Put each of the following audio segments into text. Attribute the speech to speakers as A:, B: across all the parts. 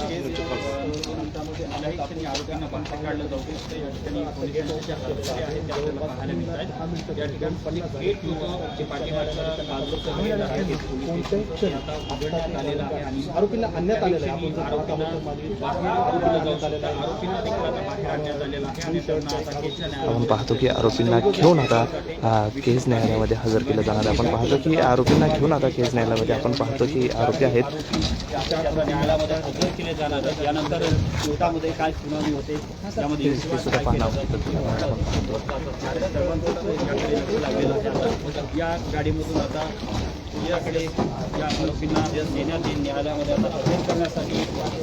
A: Thank you. कुठल्याही क्षणी आरोपींना बाहेर काढलं जाऊ शकतं. या ठिकाणी पोलिसांच्या ज्या हालचाली आहेत त्या आपल्याला पाहायला मिळत आहेत या ठिकाणी एक लोक जे पाठीमागच्या बाजूचं गेट आहे ते पोलीस आता उघडण्यात आलेलं आहे आणि
B: आरोपीला आणण्यात आलेलं आहे. आपण जर
A: आरोपींना बाहेर आरोपीला जाऊ शकतं. आरोपींना देखील आता बाहेर आणण्यात आलेलं आहे आणि त्यांना आता केसच्या
C: आपण
A: न्यायालयात
C: पाहतो की आरोपींना घेऊन आता केस न्यायालयामध्ये हजर केलं जाणार आहे. आपण पाहतो की आरोपींना घेऊन आता केस न्यायालयामध्ये आपण पाहतो की आरोपी आहेत.
A: न्यायालयामध्ये हजर केले जाणार आहेत. यानंतर कोर्टामध्ये काय सुनावणी होते. त्यामध्ये या गाडीमधून आता याकडे या आरोपींना देण्यात येईल न्यायालयामध्ये आता हजर करण्यासाठी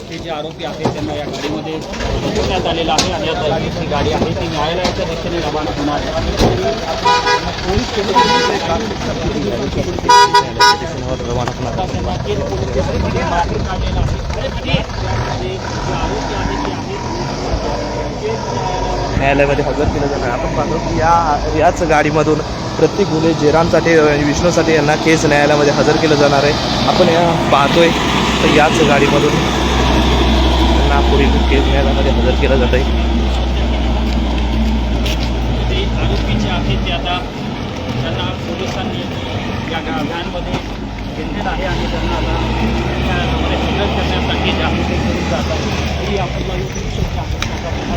A: हे जे आरोपी आहेत त्यांना या गाडीमध्ये बसवण्यात आलेलं आहे आणि ही जी गाडी आहे ती न्यायालयाच्या दिशेने रवाना होणार आहे. पोलीस
C: रवाना होणार
A: आता त्यांना केज पोलीस स्टेशनमध्ये बाहेर काढलेलं आहे न्यायालयामध्ये
C: हजर केलं जाणार. आपण पाहतो की या याच गाडीमधून प्रत्येक गुन्हे जेरामसाठी विष्णूसाठी यांना केस न्यायालयामध्ये हजर केलं जाणार आहे. आपण या पाहतोय तर याच गाडीमधून त्यांना पुढील केस न्यायालयामध्ये हजर केलं जात आहे
A: ते आरोपी जे आहेत ते आता त्यांना पोलिसांनी या गा- घेतलेलं आहे आणि त्यांना आता करण्यासाठी आहे. ते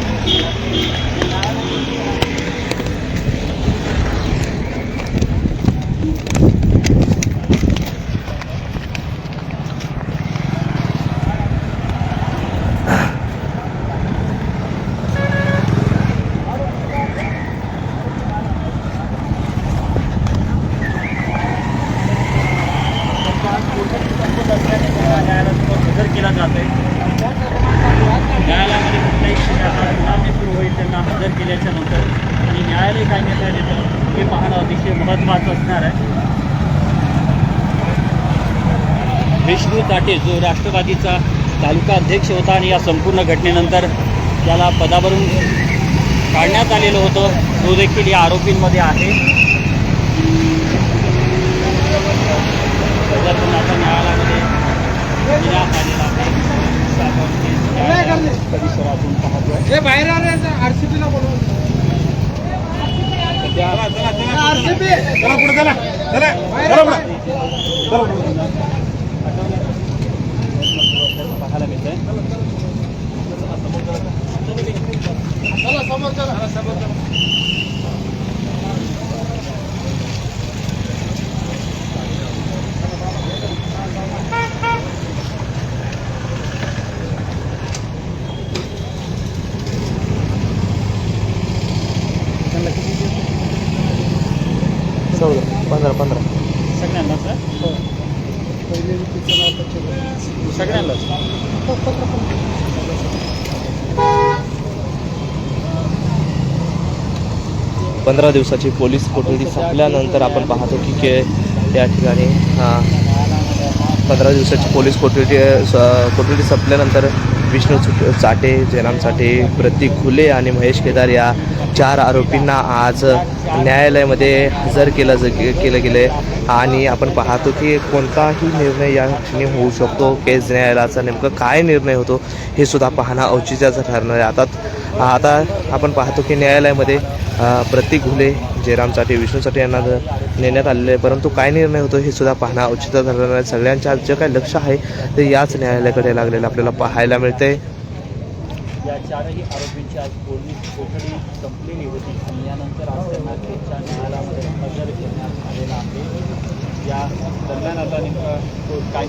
A: न्यायालयामध्ये केला जात आहे न्यायालयामध्ये सुनावणी त्यांना हजर केल्याच्यानंतर आणि न्यायालय काय निर्णय देतं हे पाहणं अतिशय महत्त्वाचं असणार आहे. विष्णू ताटे जो राष्ट्रवादीचा तालुका अध्यक्ष होता आणि या संपूर्ण घटनेनंतर त्याला पदावरून काढण्यात आलेलं होतं तो देखील या आरोपींमध्ये आहे. त्याच्यातून आता न्यायालयामध्ये देण्यात आलेला आहे. न्यायालय परिसरातून पाहतोय.
B: बाहेर आरसीबीला बोलवा.
A: पाहायला मिळत
C: चौदा पंधरा पंधरा.
A: सगळ्यांनाच? सगळ्यांनाच.
C: पंधरा दिवसाची पोलीस कोठडी संपल्यानंतर आपण पाहतो की के या ठिकाणी हा पंधरा दिवसाची पोलीस कोठडी कोठडी संपल्यानंतर विष्णू चुट चाटे जयराम चाटे प्रतीक खुले आणि महेश केदार या चार आरोपींना आज न्यायालयामध्ये हजर केलं ज केलं गेले आणि आपण पाहतो की कोणताही निर्णय या क्षणी होऊ शकतो. केस न्यायालयाचा नेमकं काय निर्णय होतो हे सुद्धा पाहणं औचित्याचं ठरणार आहे. आता आता आपण पाहतो की न्यायालयामध्ये प्रतीक घुले जे रामसाठी विष्णूसाठी यांना नेण्यात आलेले आहे. परंतु काय निर्णय होतो हे सुद्धा पाहणं औचित्य धरणार आहे सगळ्यांच्या जे काही लक्ष आहे ते याच न्यायालयाकडे लागलेलं आपल्याला पाहायला मिळते.
A: या चारही आरोपींची आज पोलीस कोठडी संपलेली होती आणि यानंतर आज त्यांना न्यायालयामध्ये हजर आलेला आहे. या दरम्यान आता नेमकं काय